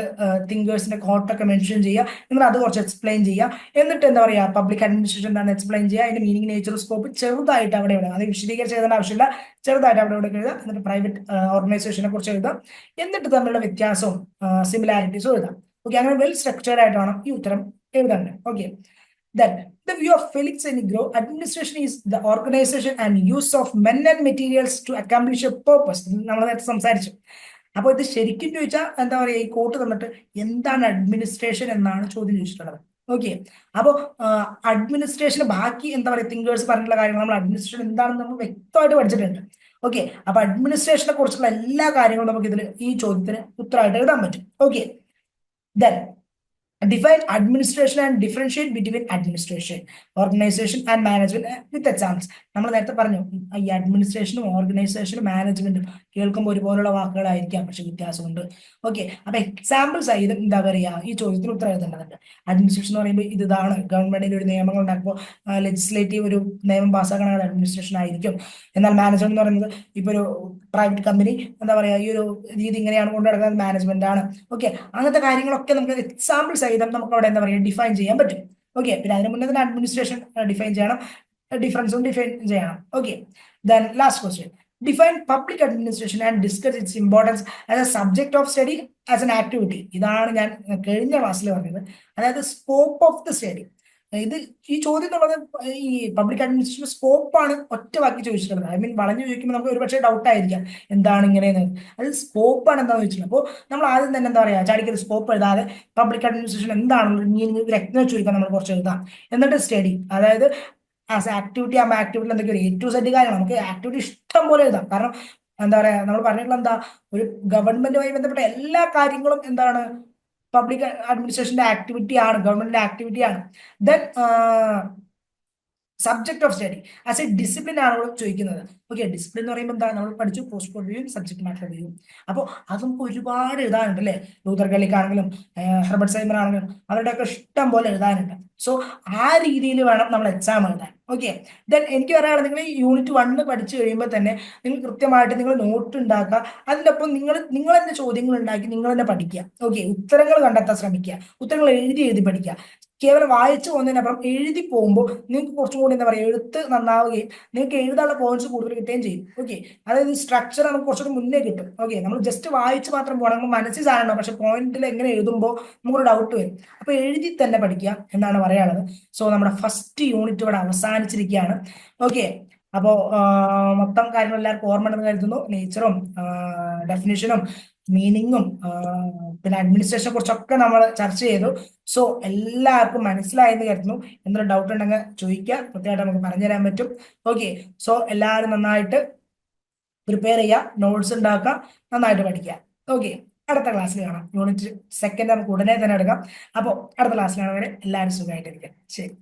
S1: തിങ്കേഴ്സിന്റെ കോട്ടൊക്കെ മെൻഷൻ ചെയ്യുക. എന്നിട്ട് അത് കുറച്ച് എക്സ്പ്ലെയിൻ ചെയ്യുക. എന്നിട്ട് എന്താ പറയുക പബ്ലിക് അഡ്മിനിസ്ട്രേഷൻ എന്താണെന്ന് എക്സ്പ്ലെയിൻ ചെയ്യുക. അതിന്റെ മീനിങ് നേച്ചർ സ്കോപ്പ് ചെറുതായിട്ട് അവിടെ ഇവിടെ അത് വിശദീകരിച്ച് ആവശ്യമില്ല. ചെറുതായിട്ട് അവിടെ ഇവിടെ എഴുതുക. എന്നിട്ട് പ്രൈവറ്റ് ഓർഗനൈസേഷനെ കുറിച്ച് എഴുതാം എന്നിട്ട് തമ്മിലുള്ള വ്യത്യാസവും സിമിലാരിറ്റീസും എഴുതാം ഓക്കെ അങ്ങനെ വെൽ സ്ട്രക്ചേർഡ് ആയിട്ടാണ് ഈ ഉത്തരം എഴുതേണ്ടത്. Okay Then, the view of Felix Enigro, administration is the organization and use of men and materials to accomplish a purpose. നമ്മൾ നേരത്തെ സംസാരിച്ചു. അപ്പൊ ഇത് ശരിക്കും ചോദിച്ചാൽ എന്താ പറയുക ഈ കോട്ട് തന്നിട്ട് എന്താണ് അഡ്മിനിസ്ട്രേഷൻ എന്നാണ് ചോദ്യം ചോദിച്ചിട്ടുള്ളത്. ഓക്കെ അപ്പോൾ അഡ്മിനിസ്ട്രേഷൻ ബാക്കി എന്താ പറയുക തിങ്കേഴ്സ് പറഞ്ഞിട്ടുള്ള കാര്യങ്ങൾ നമ്മൾ അഡ്മിനിസ്ട്രേഷൻ എന്താണെന്ന് നമ്മൾ വ്യക്തമായിട്ട് പഠിച്ചിട്ടുണ്ട്. ഓക്കെ അപ്പൊ അഡ്മിനിസ്ട്രേഷനെ കുറിച്ചുള്ള എല്ലാ കാര്യങ്ങളും നമുക്ക് ഇതിൽ ഈ ചോദ്യത്തിന് ഉത്തരമായിട്ട് എഴുതാൻ പറ്റും. Okay then define administration and differentiate between administration organization and management with examples നമ്മൾ നേരത്തെ പറഞ്ഞു ഈ അഡ്മിനിസ്ട്രേഷനും ഓർഗനൈസേഷനും മാനേജ്മെന്റും കേൾക്കുമ്പോൾ ഒരുപോലുള്ള വാക്കുകളായിരിക്കാം പക്ഷെ വ്യത്യാസമുണ്ട്. ഓക്കെ അപ്പൊ എക്സാമ്പിൾസ് ആയി ഇത് എന്താ പറയുക ഈ ചോദ്യത്തിന് ഉത്തരം എഴുതേണ്ടതുണ്ട്. അഡ്മിനിസ്ട്രേഷൻ എന്ന് പറയുമ്പോൾ ഇത് ഇതാണ്. ഗവൺമെന്റിന്റെ ഒരു നിയമങ്ങൾ ഉണ്ടാക്കുമ്പോൾ ലെജിസ്ലേറ്റീവ് ഒരു നിയമം പാസ്സാക്കണ അഡ്മിനിസ്ട്രേഷൻ ആയിരിക്കും. എന്നാൽ മാനേജ്മെന്റ് എന്ന് പറയുന്നത് ഇപ്പൊ ഒരു പ്രൈവറ്റ് കമ്പനി എന്താ പറയുക ഈ ഒരു രീതി ഇങ്ങനെയാണ് കൊണ്ടു നടക്കുന്നത് മാനേജ്മെന്റ് ആണ്. ഓക്കെ അങ്ങനത്തെ കാര്യങ്ങളൊക്കെ നമുക്ക് എക്സാമ്പിൾ സഹിതം നമുക്ക് അവിടെ എന്താ പറയുക ഡിഫൈൻ ചെയ്യാൻ പറ്റും. ഓക്കെ പിന്നെ അതിന് മുന്നേ തന്നെ അഡ്മിനിസ്ട്രേഷൻ ഡിഫൈൻ ചെയ്യണം. ഡിഫറൻസും ഡിഫൈൻ ചെയ്യണം. Okay then last question define public administration and discuss its importance as a subject of study as an activity ഇതാണ് ഞാൻ കഴിഞ്ഞ ക്ലാസ്സിൽ പറഞ്ഞത്. അതായത് സ്കോപ്പ് ഓഫ് ദ സ്റ്റഡി ഇത് ഈ ചോദ്യം എന്നുള്ളത് ഈ പബ്ലിക് അഡ്മിനിസ്ട്രേഷൻ സ്കോപ്പാണ് ഒറ്റ വാക്കി ചോദിച്ചിട്ടുള്ളത്. ഐ മീൻ വളഞ്ഞു ചോദിക്കുമ്പോൾ നമുക്ക് ഒരുപക്ഷെ ഡൗട്ട് ആയിരിക്കാം. എന്താണ് ഇങ്ങനെയെന്ന്. അത് സ്കോപ്പാണ് എന്താണെന്ന് ചോദിച്ചിട്ടുള്ളത്. അപ്പോൾ നമ്മൾ ആദ്യം തന്നെ എന്താ പറയുക ചാടിക്കൽ സ്കോപ്പ് എഴുതാതെ പബ്ലിക് അഡ്മിനിസ്ട്രേഷൻ എന്താണെന്ന് രത്ന ചോദിക്കാൻ നമ്മൾ കുറച്ച് എഴുതാം. എന്നിട്ട് സ്റ്റഡി അതായത് ആസ് ആക്ടിവിറ്റി ആ ആക്ടിവിറ്റി എന്തൊക്കെ ഒരു എ ടു സെറ്റ് കാര്യമാണ് നമുക്ക് ആക്ടിവിറ്റി ഇഷ്ടം പോലെ എഴുതാം. കാരണം എന്താ പറയുക നമ്മൾ പറഞ്ഞിട്ടുള്ള എന്താ ഒരു ഗവൺമെന്റുമായി ബന്ധപ്പെട്ട എല്ലാ കാര്യങ്ങളും എന്താണ് പബ്ലിക് അഡ്മിനിസ്ട്രേഷന്റെ ആക്ടിവിറ്റി ആണ് ഗവൺമെന്റിന്റെ ആക്ടിവിറ്റി ആണ്. Then subject of study as a discipline ആണ് നമ്മൾ ചോദിക്കുന്നത്. ഓക്കെ ഡിസിപ്ലിൻ എന്ന് പറയുമ്പോൾ എന്താ? നമ്മൾ പഠിച്ചു പോസ്റ്റ് റിവ്യൂയും സബ്ജക്ട് മാറ്റർ റിവ്യൂയും അപ്പോൾ അത് നമുക്ക് ഒരുപാട് എഴുതാനുണ്ട് അല്ലേ ലൂതർ കളിക്കാണെങ്കിലും ഹെർബർട്ട് സൈമൻ ആണെങ്കിലും അവരുടെയൊക്കെ ഇഷ്ടം പോലെ എഴുതാനുണ്ട്. സോ ആ രീതിയിൽ വേണം നമ്മൾ എക്സാം എഴുതാൻ. ഓക്കെ ദെൻ എനിക്ക് പറയാനുള്ളത് നിങ്ങൾ യൂണിറ്റ് വണ്ണ് പഠിച്ചു കഴിയുമ്പോൾ തന്നെ നിങ്ങൾ കൃത്യമായിട്ട് നിങ്ങൾ നോട്ട് ഉണ്ടാക്കുക. അതിന്റെ ഒപ്പം നിങ്ങൾ നിങ്ങൾ തന്നെ ചോദ്യങ്ങൾ ഉണ്ടാക്കി? നിങ്ങൾ തന്നെ പഠിക്കുക. ഓക്കെ ഉത്തരങ്ങൾ കണ്ടെത്താൻ ശ്രമിക്കുക. ഉത്തരങ്ങൾ എഴുതി എഴുതി പഠിക്കുക. കേവലം വായിച്ചു പോകുന്നതിനപ്പുറം എഴുതി പോകുമ്പോൾ നിങ്ങൾക്ക് കുറച്ചും കൂടി എന്താ പറയുക എഴുത്ത് നന്നാവുകയും നിങ്ങൾക്ക് എഴുതാനുള്ള പോയിന്റ്സ് കൂടുതൽ കിട്ടുകയും ചെയ്യും. ഓക്കെ അതായത് സ്ട്രക്ചർ നമുക്ക് കുറച്ചുകൂടി മുന്നേ കിട്ടും. ഓക്കെ നമ്മൾ ജസ്റ്റ് വായിച്ച് മാത്രം പോകണം. നമ്മൾ മനസ്സിൽ സാധനമാണ് പക്ഷെ പോയിന്റിൽ എങ്ങനെ എഴുതുമ്പോൾ നമുക്കൊരു ഡൗട്ട് വരും. അപ്പൊ എഴുതി തന്നെ പഠിക്കുക എന്നാണ് പറയാനുള്ളത്. സോ നമ്മുടെ ഫസ്റ്റ് യൂണിറ്റ് ഇവിടെ അവസാനിച്ചിരിക്കുകയാണ്. ഓക്കെ അപ്പോൾ മൊത്തം കാര്യങ്ങൾ എല്ലാവർക്കും ഓർമ്മ ഉണ്ടെന്ന് കരുതുന്നു നേച്ചറും ഡെഫിനേഷനും മീനിങ്ങും പിന്നെ അഡ്മിനിസ്ട്രേഷനെ കുറിച്ചൊക്കെ നമ്മൾ ചർച്ച ചെയ്തു. സോ എല്ലാവർക്കും മനസ്സിലായെന്ന് കരുതുന്നു. എന്തെങ്കിലും ഡൗട്ട് ഉണ്ടെങ്കിൽ ചോദിക്കുക. കൃത്യമായിട്ട് നമുക്ക് പറഞ്ഞു തരാൻ പറ്റും. ഓക്കെ സോ എല്ലാവരും നന്നായിട്ട് പ്രിപ്പയർ ചെയ്യുക. നോട്ട്സ് ഉണ്ടാക്കുക. നന്നായിട്ട് പഠിക്കുക. ഓക്കെ അടുത്ത ക്ലാസ്സിൽ കാണാം. യൂണിറ്റ് സെക്കൻഡ് നമുക്ക് ഉടനെ തന്നെ എടുക്കാം. അപ്പോൾ അടുത്ത ക്ലാസ്സിലാണ് വരെ എല്ലാവരും സുഖമായിട്ടിരിക്കുക. ശരി.